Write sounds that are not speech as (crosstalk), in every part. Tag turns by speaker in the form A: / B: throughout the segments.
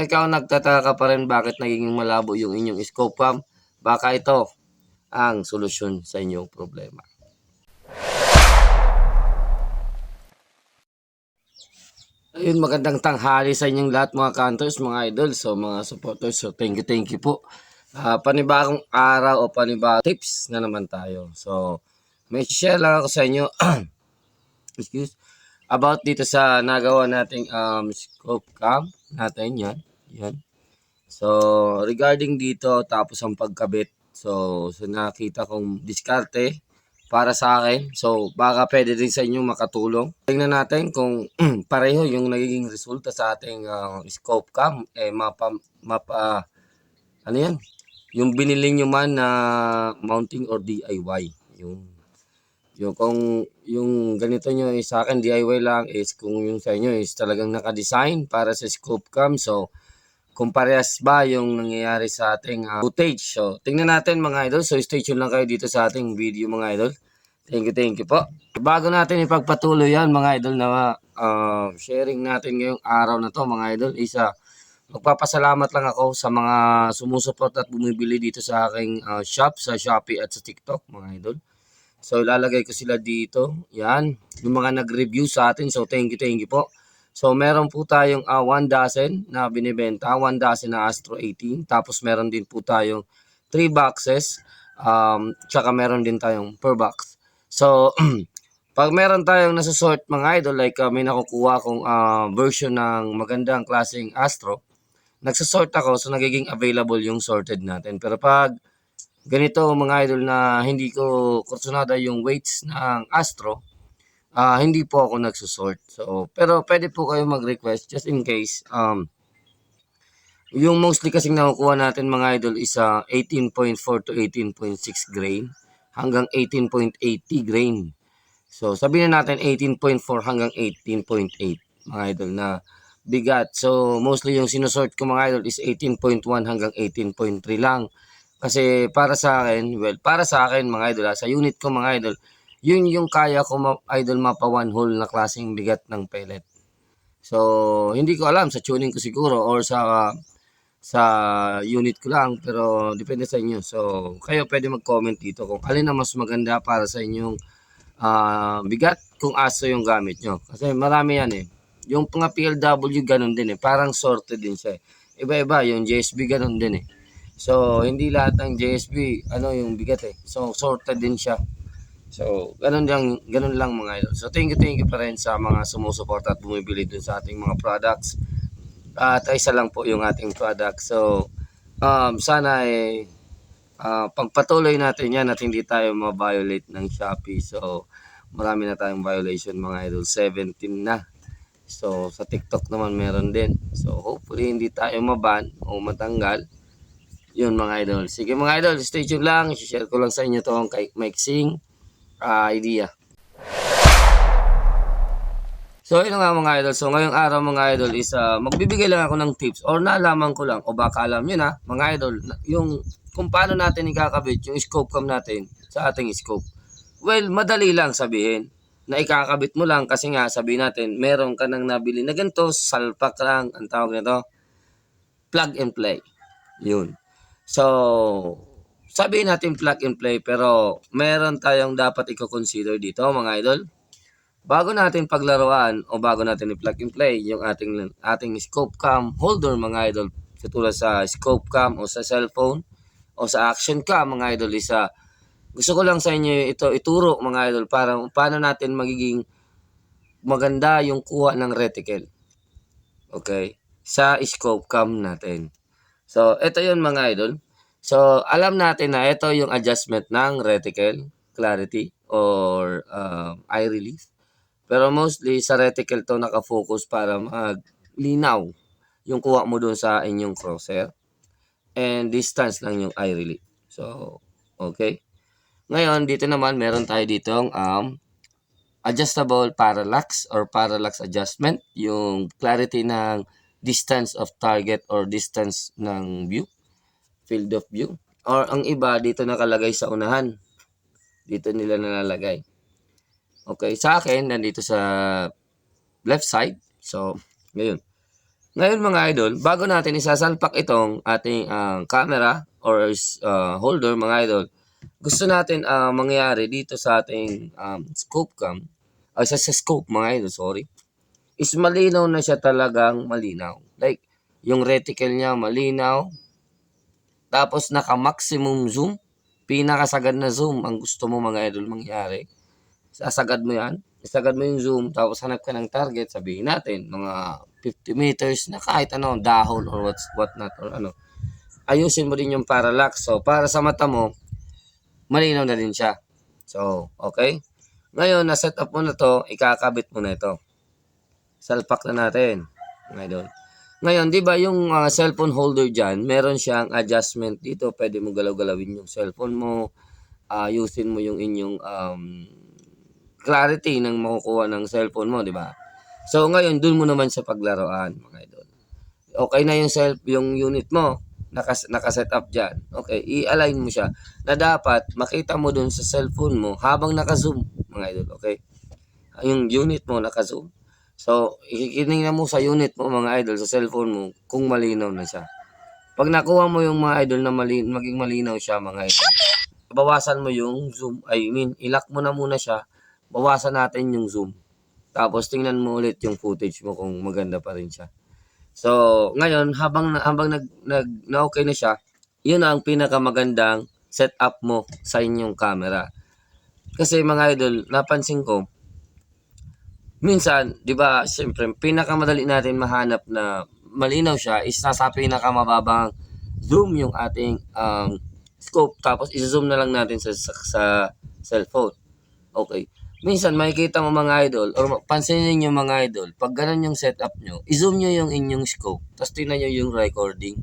A: Kung ikaw nagtataka ka pa rin bakit nagiging malabo yung inyong scope cam, baka ito ang solusyon sa inyong problema. Ayun, magandang tanghali sa inyong lahat mga counters, mga idols, so mga supporters. So thank you, thank you po. Ah, panibagong araw o panibagong tips na naman tayo. So may share lang ako sa inyo (clears throat) excuse about dito sa nagawa nating um, scope cam natin yan. Yan. So regarding dito tapos ang pagkabit. So, so nakita kong diskarte para sa akin. So, baka pwede din sa inyo makatulong. Tingnan natin kung (clears throat) pareho yung nagiging resulta sa ating uh, scope cam. Eh, mapa, mapa, ano yan? Yung binili nyo man na mounting or DIY. Yung, yung kung yung ganito nyo is sa akin DIY lang is kung yung sa inyo is talagang naka-design para sa scope cam. So, kung parehas ba yung nangyayari sa ating uh, footage. So, tingnan natin mga idol. So, stay tuned lang kayo dito sa ating video mga idol. Thank you, thank you po. Bago natin ipagpatuloy yan mga idol na uh, sharing natin ngayong araw na to mga idol, isa magpapasalamat lang ako sa mga sumusuport at bumibili dito sa aking uh, shop sa Shopee at sa TikTok mga idol. So ilalagay ko sila dito. Yan, yung mga nag-review sa atin. So thank you, thank you po. So meron po tayong uh, 1 dozen na binibenta, 1 dozen na Astro 18. Tapos meron din po tayong 3 boxes. Um, tsaka meron din tayong per box. So, (clears throat) pag meron tayong nasa-sort mga idol, like uh, may nakukuha akong uh, version ng magandang klaseng Astro, nagsasort ako, so nagiging available yung sorted natin. Pero pag ganito mga idol na hindi ko kursunada yung weights ng Astro, uh, hindi po ako nagsusort. So, pero pwede po kayo mag-request just in case. Um, yung mostly kasing nakukuha natin mga idol is uh, 18.4 to 18.6 grain hanggang 18.80 grain. So, sabihin na natin 18.4 hanggang 18.8 mga idol na bigat. So, mostly yung sinusort ko mga idol is 18.1 hanggang 18.3 lang. Kasi para sa akin, well, para sa akin mga idol, ha, sa unit ko mga idol, yun yung kaya ko ma- idol mapa one hole na klaseng bigat ng pellet. So, hindi ko alam sa tuning ko siguro or sa sa unit ko lang pero depende sa inyo. So, kayo pwede mag-comment dito kung alin ang mas maganda para sa inyong uh, bigat kung aso yung gamit nyo. Kasi marami yan eh. Yung mga PLW ganun din eh. Parang sorted din siya eh. Iba-iba. Yung JSB ganun din eh. So, hindi lahat ng JSB ano yung bigat eh. So, sorted din siya. So, ganun lang, ganun lang mga idol. So, thank you, thank you pa rin sa mga sumusuporta at bumibili dun sa ating mga products. At isa lang po yung ating product. So, um, sana eh, uh, pagpatuloy natin yan at hindi tayo ma-violate ng Shopee. So, marami na tayong violation mga idol. 17 na. So, sa TikTok naman meron din. So, hopefully hindi tayo maban o matanggal. Yun mga idol. Sige mga idol, stay tuned lang. I-share ko lang sa inyo to ang mixing uh, idea. So, yun nga mga idol. So, ngayong araw mga idol is uh, magbibigay lang ako ng tips or nalaman ko lang o baka alam nyo na mga idol yung kung paano natin ikakabit yung scope cam natin sa ating scope. Well, madali lang sabihin na ikakabit mo lang kasi nga sabihin natin meron ka nang nabili na ganito, salpak lang ang tawag nito. Plug and play. Yun. So, sabihin natin plug and play pero meron tayong dapat i-consider dito mga idol. Bago natin paglaruan o bago natin i-plug and play yung ating ating scope cam holder mga idol. Katulad sa scope cam o sa cellphone o sa action cam mga idol isa. Gusto ko lang sa inyo ito ituro mga idol para paano natin magiging maganda yung kuha ng reticle. Okay? Sa scope cam natin. So ito yun mga idol so alam natin na ito yung adjustment ng reticle clarity or uh, eye relief pero mostly sa reticle to nakafocus para maglinaw yung kuha mo doon sa inyong crosshair. And distance lang yung eye relief. So, okay. Ngayon, dito naman meron tayo ditong um, adjustable parallax or parallax adjustment. Yung clarity ng distance of target or distance ng view. Field of view. Or ang iba dito nakalagay sa unahan. Dito nila nalalagay. Okay, sa akin, nandito sa left side. So, ngayon. Ngayon mga idol, bago natin isasalpak itong ating ah, camera or ah, holder mga idol, gusto natin ah, mangyari dito sa ating um, scope cam, ay sa, sa scope mga idol, sorry, is malinaw na siya talagang malinaw. Like, yung reticle niya malinaw, tapos naka-maximum zoom, pinakasagad na zoom ang gusto mo mga idol mangyari. Sasagad mo yan, isagad mo yung zoom, tapos hanap ka ng target, sabihin natin, mga 50 meters na kahit ano, dahon or what's, what not, or ano. Ayusin mo din yung parallax. So, para sa mata mo, malinaw na din siya. So, okay? Ngayon, na-set up mo na to, ikakabit mo na ito. Salpak na natin, idol. Ngayon, di ba yung ah, cellphone holder dyan, meron siyang adjustment dito. Pwede mo galaw-galawin yung cellphone mo. Ayusin mo yung inyong um, clarity ng makukuha ng cellphone mo, di ba? So, ngayon, dun mo naman sa paglaruan, mga idol. Okay na yung self, yung unit mo, nakas, nakaset up dyan. Okay, i-align mo siya na dapat makita mo dun sa cellphone mo habang naka-zoom, mga idol, okay? Yung unit mo naka-zoom. So, ikikinignan mo sa unit mo, mga idol, sa cellphone mo, kung malinaw na siya. Pag nakuha mo yung mga idol na mali, maging malinaw siya, mga idol, bawasan mo yung zoom, I mean, ilock mo na muna siya, bawasan natin yung zoom. Tapos tingnan mo ulit yung footage mo kung maganda pa rin siya. So, ngayon habang habang nag, nag na okay na siya, 'yun na ang pinakamagandang setup mo sa inyong camera. Kasi mga idol, napansin ko minsan, 'di ba, siyempre pinakamadali natin mahanap na malinaw siya is nasa pinakamababang zoom yung ating um, scope tapos i-zoom na lang natin sa, sa, sa cellphone. Okay. Minsan makikita mo mga idol or pansinin niyo mga idol, pag ganun yung setup nyo, i-zoom nyo yung inyong scope, tapos tingnan nyo yung recording.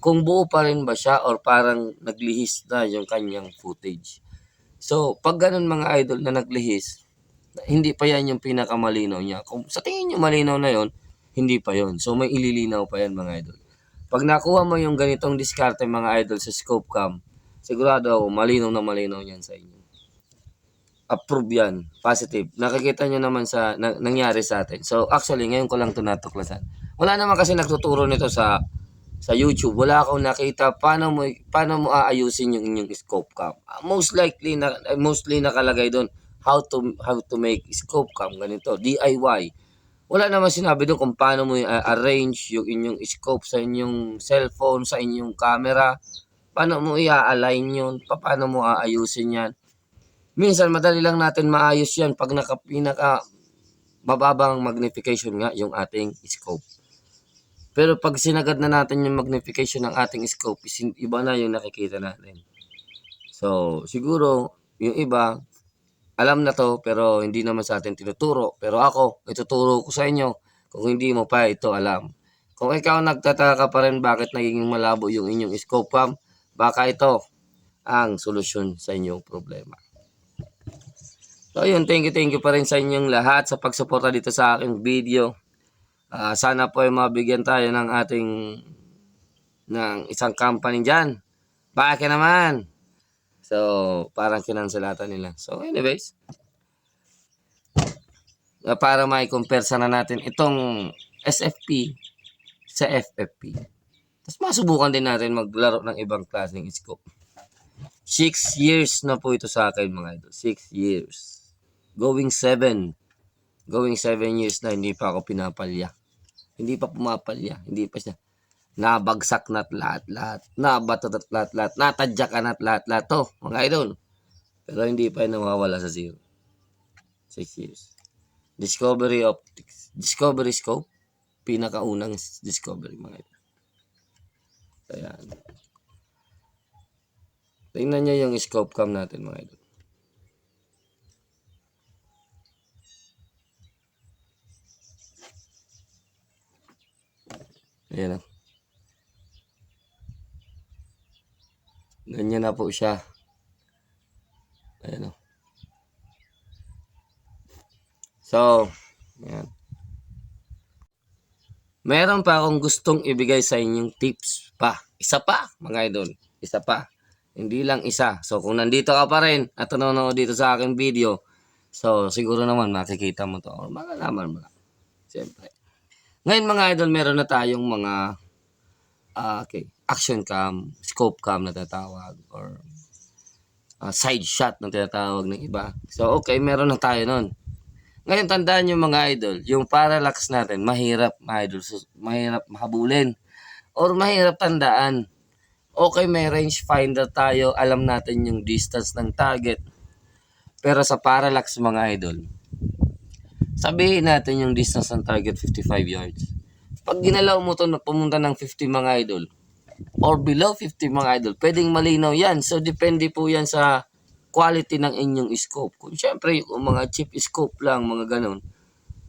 A: Kung buo pa rin ba siya or parang naglihis na yung kanyang footage. So, pag ganun mga idol na naglihis, hindi pa yan yung pinakamalinaw niya. Kung sa tingin nyo malinaw na yon hindi pa yon So, may ililinaw pa yan mga idol. Pag nakuha mo yung ganitong diskarte mga idol sa scope cam, sigurado ako malinaw na malinaw yan sa inyo approve yan. Positive. Nakikita nyo naman sa na, nangyari sa atin. So, actually, ngayon ko lang ito natuklasan. Wala naman kasi nagtuturo nito sa sa YouTube. Wala akong nakita paano mo paano mo aayusin yung inyong scope cam. Ah, Most likely na mostly nakalagay doon how to how to make scope cam ganito, DIY. Wala naman sinabi doon kung paano mo i-arrange yung inyong scope sa inyong cellphone, sa inyong camera. Paano mo i-align yun? Pa- Paano mo aayusin yan? Minsan madali lang natin maayos yan pag naka, pinaka mababang magnification nga yung ating scope. Pero pag sinagad na natin yung magnification ng ating scope, iba na yung nakikita natin. So, siguro, yung iba, alam na to, pero hindi naman sa atin tinuturo. Pero ako, ituturo ko sa inyo kung hindi mo pa ito alam. Kung ikaw nagtataka pa rin bakit naging malabo yung inyong scope cam, baka ito ang solusyon sa inyong problema. So ayun, thank you, thank you pa rin sa inyong lahat sa pagsuporta dito sa aking video. Ah, sana po ay mabigyan tayo ng ating ng isang company dyan. Bakit naman? So, parang kinansalatan nila. So, anyways. para may compare sana natin itong SFP sa FFP. Tapos masubukan din natin maglaro ng ibang klaseng scope. Six years na po ito sa akin mga idol. Six years. Going seven. Going seven years na hindi pa ako pinapalya. Hindi pa pumapalya. Hindi pa siya. Nabagsak na't lahat-lahat. Nabatot at lahat-lahat. Natadyakan at lahat-lahat. To, mga idol. Pero hindi pa nawawala sa zero. Six years. Discovery Optics. Discovery Scope. Pinakaunang discovery mga idol. Ayan. Tingnan nyo yung scope cam natin mga idol. Ayan o. Ganyan na po siya. Ayan o. So, ayan. Meron pa akong gustong ibigay sa inyong tips pa. Isa pa, mga idol. Isa pa. Hindi lang isa. So, kung nandito ka pa rin at nanonood dito sa aking video, so, siguro naman makikita mo to or malalaman mo lang. Siyempre. Ngayon mga idol, meron na tayong mga ah, okay, action cam, scope cam na tinatawag or ah, side shot na tinatawag ng iba. So okay, meron na tayo nun. Ngayon tandaan nyo mga idol, yung parallax natin, mahirap mga idol, sus- mahirap mahabulin or mahirap tandaan. Okay, may range finder tayo, alam natin yung distance ng target. Pero sa parallax mga idol, sabihin natin yung distance ng target 55 yards. Pag ginalaw mo to na pumunta ng 50 mga idol, or below 50 mga idol, pwedeng malinaw yan. So, depende po yan sa quality ng inyong scope. Kung syempre, yung mga cheap scope lang, mga ganun,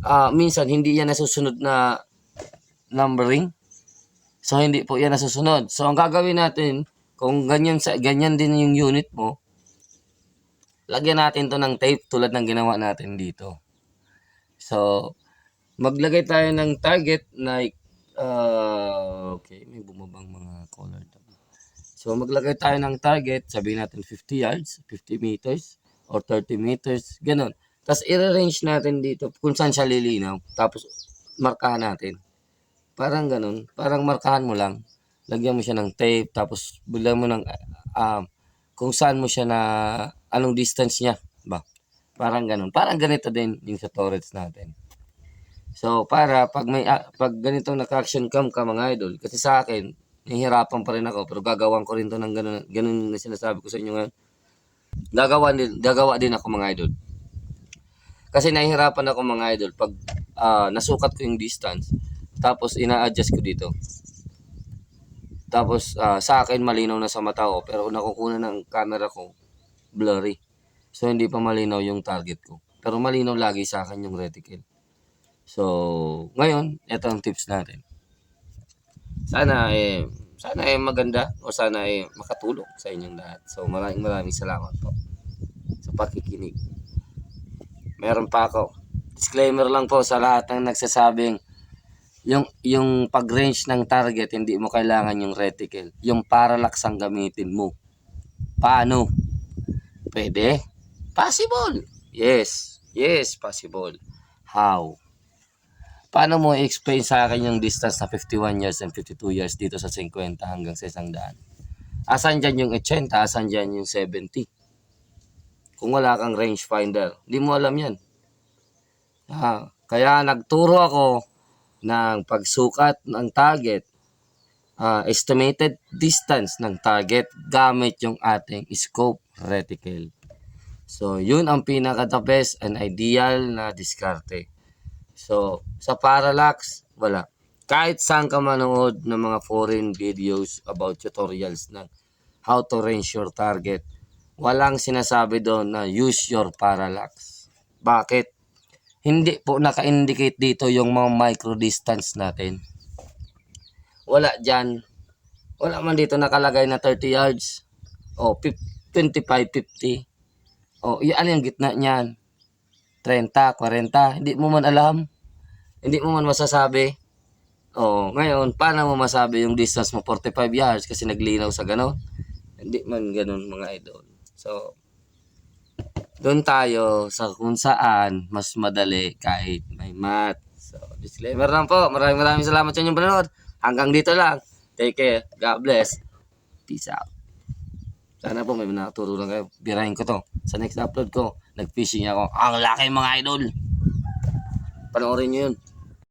A: ah minsan hindi yan nasusunod na numbering. So, hindi po yan nasusunod. So, ang gagawin natin, kung ganyan, sa, ganyan din yung unit mo, lagyan natin to ng tape tulad ng ginawa natin dito. So, maglagay tayo ng target like, uh, okay, may bumabang mga color. So, maglagay tayo ng target, sabihin natin 50 yards, 50 meters, or 30 meters, ganun. Tapos, i-range natin dito kung saan siya lilinaw. Tapos, markahan natin. Parang ganun. Parang markahan mo lang. Lagyan mo siya ng tape, tapos bilhan mo ng um, kung saan mo siya na, anong distance niya. Ba? Parang ganun. Parang ganito din yung sa torrents natin. So, para pag may ah, pag ganito naka-action cam ka mga idol, kasi sa akin, nahihirapan pa rin ako, pero gagawan ko rin to ng ganun, ganun na sinasabi ko sa inyo ngayon. Gagawa din, gagawa din ako mga idol. Kasi nahihirapan ako mga idol pag ah, nasukat ko yung distance, tapos ina-adjust ko dito. Tapos ah, sa akin malinaw na sa mata ko, pero nakukuha ng camera ko, blurry. So hindi pa malinaw yung target ko. Pero malinaw lagi sa akin yung reticle. So, ngayon, ito ang tips natin. Sana eh, sana eh maganda o sana eh makatulong sa inyong lahat. So, maraming maraming salamat po sa pakikinig. Meron pa ako. Disclaimer lang po sa lahat ng nagsasabing yung yung pag-range ng target hindi mo kailangan yung reticle. Yung parallax ang gamitin mo. Paano? Pwede? Possible. Yes. Yes, possible. How? Paano mo i-explain sa akin yung distance na 51 years and 52 years dito sa 50 hanggang sa 100? Asan dyan yung 80? Asan dyan yung 70? Kung wala kang rangefinder, hindi mo alam yan. Ah, kaya nagturo ako ng pagsukat ng target, ah, estimated distance ng target gamit yung ating scope reticle. So, yun ang pinaka the best and ideal na diskarte. So, sa parallax, wala. Kahit saan ka manood ng mga foreign videos about tutorials ng how to range your target, walang sinasabi doon na use your parallax. Bakit? Hindi po naka-indicate dito yung mga micro distance natin. Wala dyan. Wala man dito nakalagay na 30 yards. O, 25, 50. O, yan yung gitna niyan. 30, 40. Hindi mo man alam. Hindi mo man masasabi. O, ngayon, paano mo masabi yung distance mo 45 yards kasi naglinaw sa ganon? Hindi man ganon mga idol. So, doon tayo sa kung saan mas madali kahit may math. So, disclaimer lang po. Maraming maraming salamat sa inyong panonood. Hanggang dito lang. Take care. God bless. Peace out. Sana po may nakaturo lang kayo. Birahin ko to. Sa next upload ko, nag-fishing ako. Ang laki mga idol. Panoorin nyo yun.